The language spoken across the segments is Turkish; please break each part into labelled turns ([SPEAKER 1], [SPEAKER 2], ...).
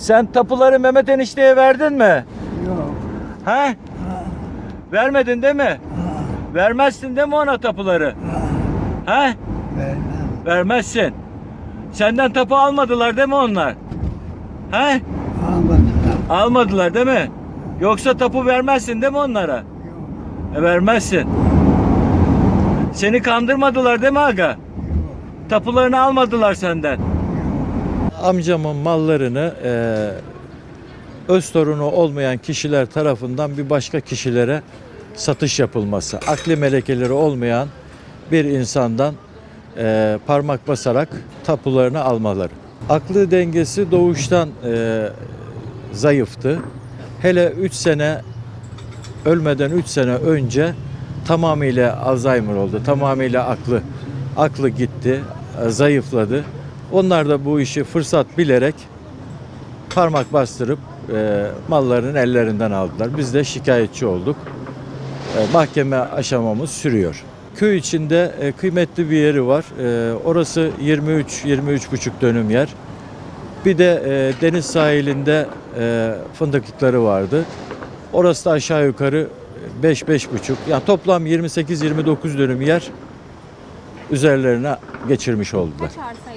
[SPEAKER 1] Sen tapuları Mehmet enişteye verdin mi?
[SPEAKER 2] Yok.
[SPEAKER 1] He? Vermedin değil mi?
[SPEAKER 2] Ha,
[SPEAKER 1] Vermezsin değil mi ona tapuları? He?
[SPEAKER 2] vermem.
[SPEAKER 1] Vermezsin. Senden tapu almadılar değil mi onlar? He?
[SPEAKER 2] Almadılar.
[SPEAKER 1] Almadılar değil mi? Yoksa tapu vermezsin değil mi onlara?
[SPEAKER 2] Yok.
[SPEAKER 1] E, vermezsin. Seni kandırmadılar değil mi aga? Tapularını almadılar senden. Amcamın mallarını e, öz torunu olmayan kişiler tarafından bir başka kişilere satış yapılması. Akli melekeleri olmayan bir insandan e, parmak basarak tapularını almaları. Aklı dengesi doğuştan e, zayıftı. Hele 3 sene ölmeden 3 sene önce tamamıyla Alzheimer oldu. Tamamıyla aklı aklı gitti, e, zayıfladı. Onlar da bu işi fırsat bilerek parmak bastırıp e, mallarını ellerinden aldılar. Biz de şikayetçi olduk. E, mahkeme aşamamız sürüyor. Köy içinde e, kıymetli bir yeri var. E, orası 23-23,5 dönüm yer. Bir de e, deniz sahilinde e, fındıklıkları vardı. Orası da aşağı yukarı 5-5,5. Yani toplam 28-29 dönüm yer üzerlerine geçirmiş oldular.
[SPEAKER 3] Kaç?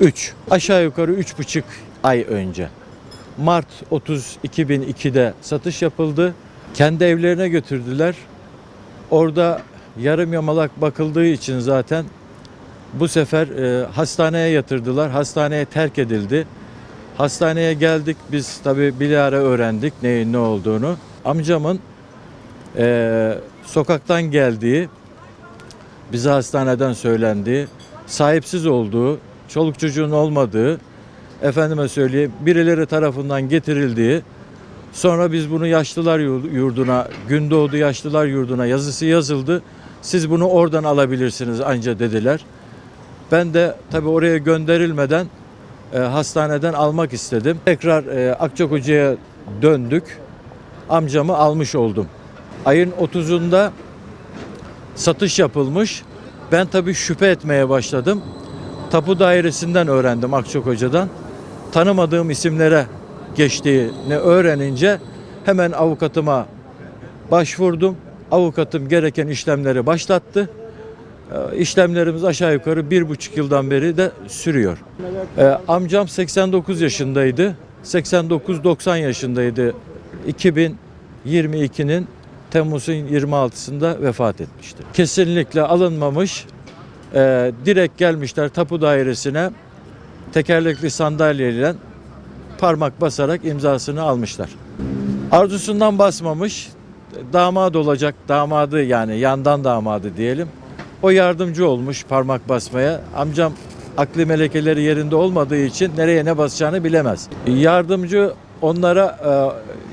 [SPEAKER 1] 3. Aşağı yukarı 3,5 ay önce. Mart 30 2002'de satış yapıldı. Kendi evlerine götürdüler. Orada yarım yamalak bakıldığı için zaten bu sefer e, hastaneye yatırdılar. Hastaneye terk edildi. Hastaneye geldik. Biz tabii bilahare öğrendik neyin ne olduğunu. Amcamın e, sokaktan geldiği, bize hastaneden söylendiği, sahipsiz olduğu, çoluk çocuğun olmadığı, efendime söyleyeyim birileri tarafından getirildiği, sonra biz bunu yaşlılar Yur- yurduna, Gündoğdu Yaşlılar Yurdu'na yazısı yazıldı. Siz bunu oradan alabilirsiniz anca dediler. Ben de tabii oraya gönderilmeden e, hastaneden almak istedim. Tekrar e, Akçakoca'ya döndük. Amcamı almış oldum. Ayın 30'unda satış yapılmış. Ben tabii şüphe etmeye başladım. Tapu dairesinden öğrendim Akçakoca'dan. Tanımadığım isimlere geçtiğini öğrenince hemen avukatıma başvurdum. Avukatım gereken işlemleri başlattı. Ee, İşlemlerimiz aşağı yukarı bir buçuk yıldan beri de sürüyor. Ee, amcam 89 yaşındaydı. 89-90 yaşındaydı. 2022'nin Temmuz'un 26'sında vefat etmişti. Kesinlikle alınmamış. Ee, direkt gelmişler tapu dairesine tekerlekli sandalyeyle parmak basarak imzasını almışlar. Arzusundan basmamış. Damad olacak damadı yani yandan damadı diyelim. O yardımcı olmuş parmak basmaya. Amcam akli melekeleri yerinde olmadığı için nereye ne basacağını bilemez. Yardımcı onlara e,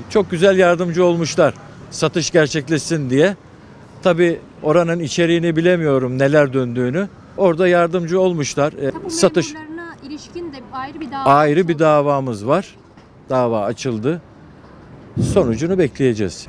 [SPEAKER 1] çok güzel yardımcı olmuşlar. Satış gerçekleşsin diye. Tabi Oranın içeriğini bilemiyorum neler döndüğünü. Orada yardımcı olmuşlar. E,
[SPEAKER 3] Tapu
[SPEAKER 1] Satış
[SPEAKER 3] memurlarına ilişkin de ayrı bir dava.
[SPEAKER 1] ayrı bir davamız var. Dava açıldı. Sonucunu bekleyeceğiz.